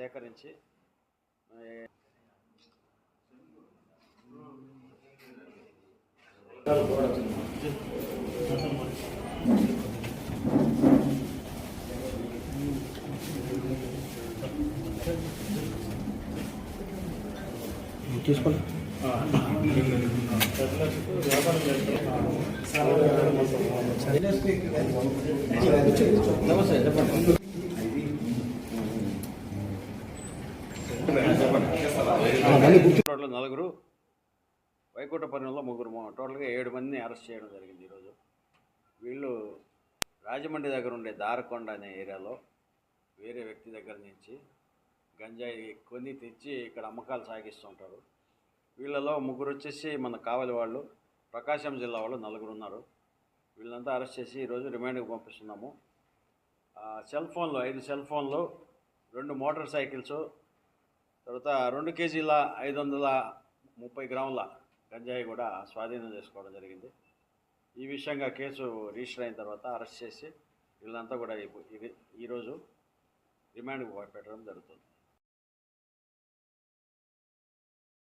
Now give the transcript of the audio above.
సేకరించి ఏ, తీసుకోండి నమస్తే చెప్పండి. టోటల్ నలుగురు వైకుంఠపురంలో ముగ్గురు టోటల్గా ఏడు మందిని అరెస్ట్ చేయడం జరిగింది ఈరోజు. వీళ్ళు రాజమండ్రి దగ్గర ఉండే దారకొండ అనే ఏరియాలో వేరే వ్యక్తి దగ్గర నుంచి గంజాయి కొని తెచ్చి ఇక్కడ అమ్మకాలు సాగిస్తుంటారు వీళ్ళలో ముగ్గురు వచ్చేసి మన కావలి వాళ్ళు ప్రకాశం జిల్లా వాళ్ళు నలుగురు ఉన్నారు. వీళ్ళంతా అరెస్ట్ చేసి ఈరోజు రిమాండ్కి పంపిస్తున్నాము. ఆ, సెల్ ఫోన్లు ఐదు సెల్ ఫోన్లు రెండు మోటార్ సైకిల్స్ తర్వాత రెండు కేజీల ఐదు వందల ముప్పై గ్రాముల గంజాయి కూడా స్వాధీనం చేసుకోవడం జరిగింది. ఈ విషయంగా కేసు రిజిస్టర్ అయిన తర్వాత అరెస్ట్ చేసి వీళ్ళంతా కూడా ఈ- ఈరోజు రిమాండ్కు పెట్టడం జరుగుతుంది.